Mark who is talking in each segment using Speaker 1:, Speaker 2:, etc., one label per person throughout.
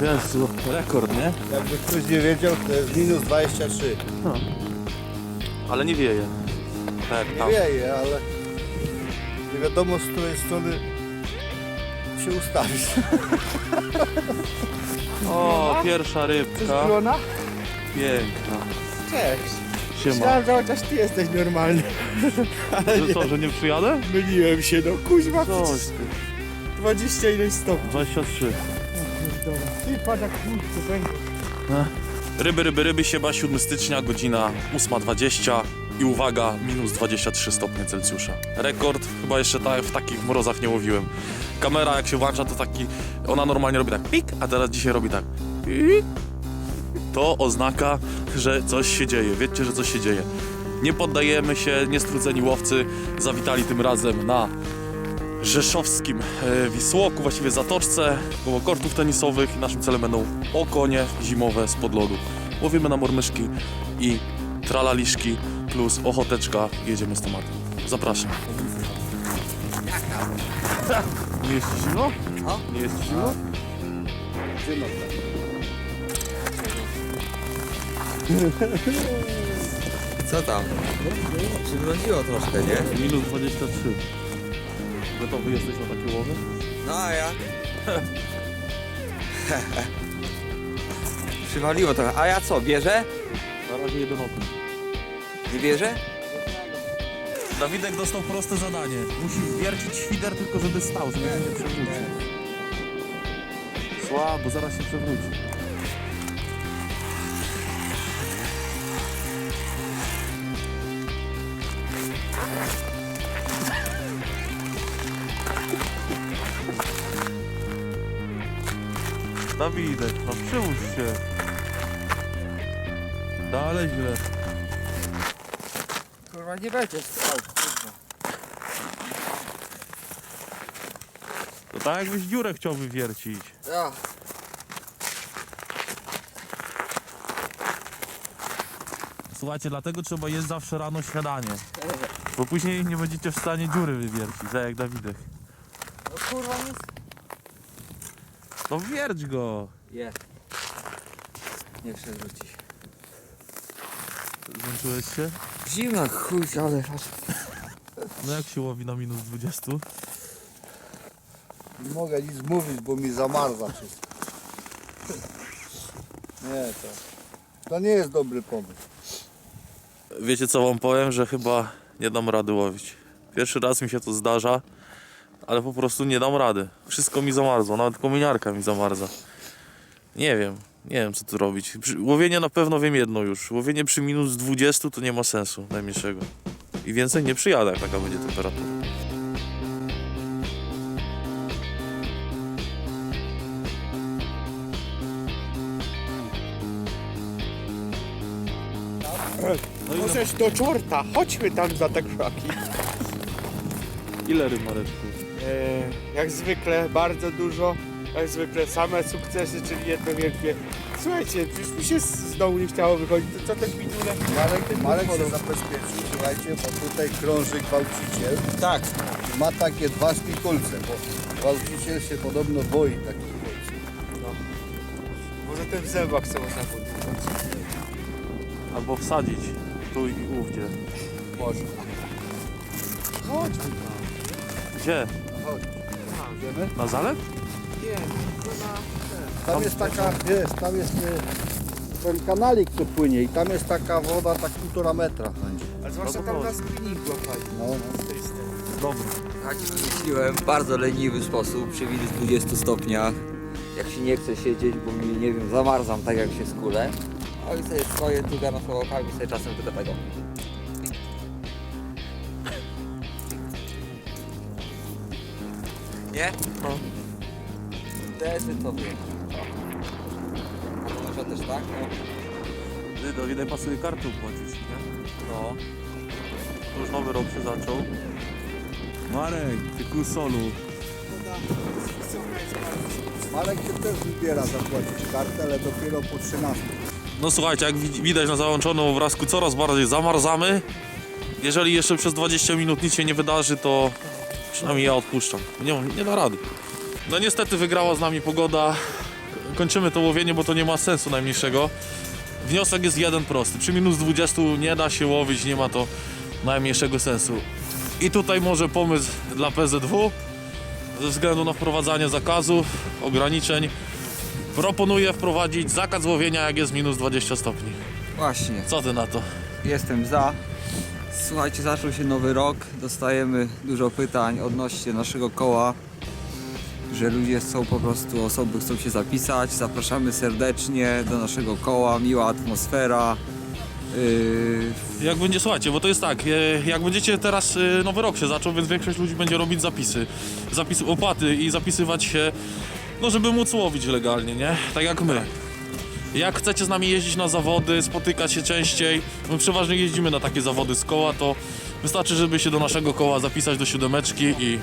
Speaker 1: Jezu, rekord, nie?
Speaker 2: Jakby ktoś nie wiedział, to jest minus 23.
Speaker 1: Ale nie wieje. Tak,
Speaker 2: Nie
Speaker 1: tam.
Speaker 2: wieje, ale nie wiadomo z której strony się ustawić.
Speaker 1: O, pierwsza rybka.
Speaker 3: Żona?
Speaker 1: Piękna.
Speaker 3: Cześć.
Speaker 1: Siema.
Speaker 3: Myślałem, że chociaż ty jesteś normalny.
Speaker 1: Że co, że nie przyjadę?
Speaker 3: Myliłem się, no kuźwa,
Speaker 1: Coś
Speaker 3: przecież
Speaker 1: ty.
Speaker 3: 20 ileś stopni.
Speaker 1: 23.
Speaker 3: Ty jak kurczę będzie.
Speaker 1: Ryby, ryby, ryby sieba 7 stycznia, godzina 8.20 i uwaga, minus 23 stopnie Celsjusza. Rekord, chyba jeszcze ta, w takich mrozach nie łowiłem. Kamera jak się włącza to taki, ona normalnie robi tak pik, a teraz dzisiaj robi tak. To oznaka, że coś się dzieje, wiecie, że coś się dzieje. Nie poddajemy się, niestrudzeni łowcy zawitali tym razem na rzeszowskim e, Wisłoku, właściwie Zatoczce, koło kortów tenisowych. Naszym celem będą okonie zimowe z podlodu. Łowimy na mormyszki i tralaliszki plus ochoteczka. Jedziemy z tematem. Zapraszam. Nie jest ci zimno? Nie jest ci zimno?
Speaker 4: Co tam? Przymroziło troszkę, nie?
Speaker 1: Minus 23. Gotowy jesteś na takie łowy?
Speaker 4: No a jak? Przywaliło trochę. A ja co, bierze?
Speaker 1: Na razie jeden okno.
Speaker 4: Nie bierze?
Speaker 1: Dawidek dostał proste zadanie. Musi wiercić świder tylko żeby stał, żeby się nie przewrócił. Słabo, zaraz się przewróci. Dawidek, no przyłóż się. Dalej źle.
Speaker 4: Kurwa, nie będzie stał. kurwa.
Speaker 1: To tak jakbyś dziurę chciał wywiercić.
Speaker 4: Ja.
Speaker 1: Słuchajcie, dlatego trzeba jeść zawsze rano śniadanie. Bo później nie będziecie w stanie dziury wywiercić, tak jak Dawidek.
Speaker 4: No kurwa, nic.
Speaker 1: No wierć go!
Speaker 4: Jest. Nie przewróci.
Speaker 1: Zmęczyłeś się?
Speaker 4: Zimno, chuj, ale.
Speaker 1: No jak się łowi na minus 20?
Speaker 2: Nie mogę nic mówić, bo mi zamarza wszystko. Nie, to, to nie jest dobry pomysł.
Speaker 1: Wiecie co wam powiem, że chyba nie dam rady łowić. Pierwszy raz mi się to zdarza, ale po prostu nie dam rady. Wszystko mi zamarzło, nawet kominiarka mi zamarza. Nie wiem, nie wiem co tu robić. Łowienie na pewno wiem jedno już. Łowienie przy minus 20 to nie ma sensu najmniejszego. I więcej nie przyjadę, jak taka będzie temperatura. No ile,
Speaker 3: Możesz do czorta, chodźmy tam za te krzaki.
Speaker 1: ile?
Speaker 3: E, jak zwykle bardzo dużo, jak zwykle same sukcesy, czyli jedno wielkie. Słuchajcie, już mi się z dołu nie chciało wychodzić, to co ten bidule?
Speaker 2: Marek, Marek się zabezpieczył, słuchajcie, bo tutaj krąży gwałciciel.
Speaker 3: Tak.
Speaker 2: Ma takie dwa szpikulce, bo gwałciciel się podobno boi takich kolców.
Speaker 3: Może ten w zębach chce można podłużać.
Speaker 1: Albo wsadzić tu i ówdzie.
Speaker 2: Może.
Speaker 3: Chodźmy tam.
Speaker 1: Gdzie?
Speaker 2: Chodź. Idziemy?
Speaker 1: Na zalew?
Speaker 3: Nie, to na...
Speaker 2: Tam jest taka, jest, tam jest e, ten kanalik, co płynie i tam jest taka woda, tak półtora metra.
Speaker 3: Ale zwłaszcza
Speaker 1: No
Speaker 3: tam na
Speaker 1: chodź.
Speaker 3: spinningu fajnie.
Speaker 2: No, no.
Speaker 3: Z tej strony.
Speaker 1: Dobra.
Speaker 4: Tak wymyśliłem w bardzo leniwy sposób, przy minus 20 stopniach. Jak się nie chce siedzieć, bo mi, nie wiem, zamarzam tak jak się skulę. A i sobie stoję tu na słowakami sobie czasem tylko tego. Nie?
Speaker 1: No.
Speaker 4: Wiem. A to może też tak? No.
Speaker 1: Ty, do jednej pasuje kartę płacić, nie?
Speaker 4: no.
Speaker 1: To już nowy rok się zaczął. Marek, ty kusolu.
Speaker 2: Marek się też wybiera zapłacić kartę, ale dopiero po 13.
Speaker 1: No słuchajcie, jak widać na załączonym obrazku, coraz bardziej zamarzamy. Jeżeli jeszcze przez 20 minut nic się nie wydarzy, to przynajmniej ja odpuszczam. Nie, nie da rady. No niestety wygrała z nami pogoda. kończymy to łowienie, bo to nie ma sensu najmniejszego. Wniosek jest jeden prosty. Przy minus 20 nie da się łowić, nie ma to najmniejszego sensu. I tutaj może pomysł dla PZW ze względu na wprowadzanie zakazów, ograniczeń. Proponuję wprowadzić zakaz łowienia jak jest minus 20 stopni.
Speaker 4: Właśnie,
Speaker 1: Co ty na to?
Speaker 4: jestem za. Słuchajcie, zaczął się nowy rok, dostajemy dużo pytań odnośnie naszego koła, że ludzie chcą po prostu, osoby chcą się zapisać. Zapraszamy serdecznie do naszego koła, miła atmosfera. Yy,
Speaker 1: Jak będzie, słuchajcie, bo to jest tak, e, jak będziecie teraz, e, nowy rok się zaczął, więc większość ludzi będzie robić zapisy, zapisy, opłaty i zapisywać się, no żeby móc łowić legalnie, nie? Tak jak my. Jak chcecie z nami jeździć na zawody, spotykać się częściej, my przeważnie jeździmy na takie zawody z koła, to wystarczy, żeby się do naszego koła zapisać do siódemeczki i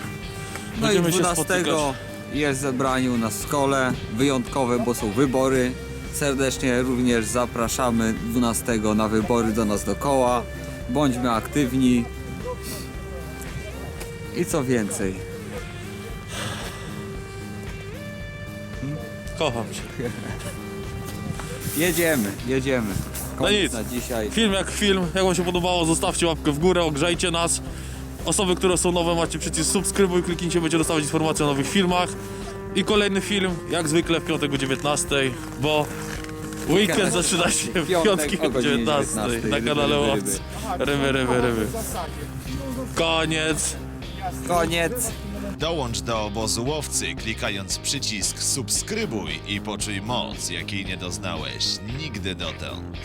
Speaker 4: No i
Speaker 1: będziemy się
Speaker 4: 12
Speaker 1: spotykać.
Speaker 4: jest zebranie u nas w szkole, wyjątkowe, bo są wybory. Serdecznie również zapraszamy 12 na wybory do nas do koła. Bądźmy aktywni. I co więcej,
Speaker 1: Kocham cię.
Speaker 4: jedziemy, jedziemy.
Speaker 1: No
Speaker 4: Koniec
Speaker 1: nic.
Speaker 4: na dzisiaj.
Speaker 1: Film jak film, jak wam się podobało, zostawcie łapkę w górę, ogrzejcie nas. Osoby, które są nowe, macie przycisk subskrybuj, kliknijcie, będzie dostawać informacje o nowych filmach. I kolejny film, jak zwykle w piątek o 19, bo weekend zaczyna się w
Speaker 4: Piątek
Speaker 1: piątki o
Speaker 4: godzinie
Speaker 1: 19 na
Speaker 4: 19.
Speaker 1: kanale
Speaker 4: Ryby, ryby,
Speaker 1: Łowcy. Ryby, ryby, ryby. Koniec.
Speaker 4: Koniec.
Speaker 5: Dołącz do obozu łowcy klikając przycisk subskrybuj i poczuj moc, jakiej nie doznałeś nigdy dotąd.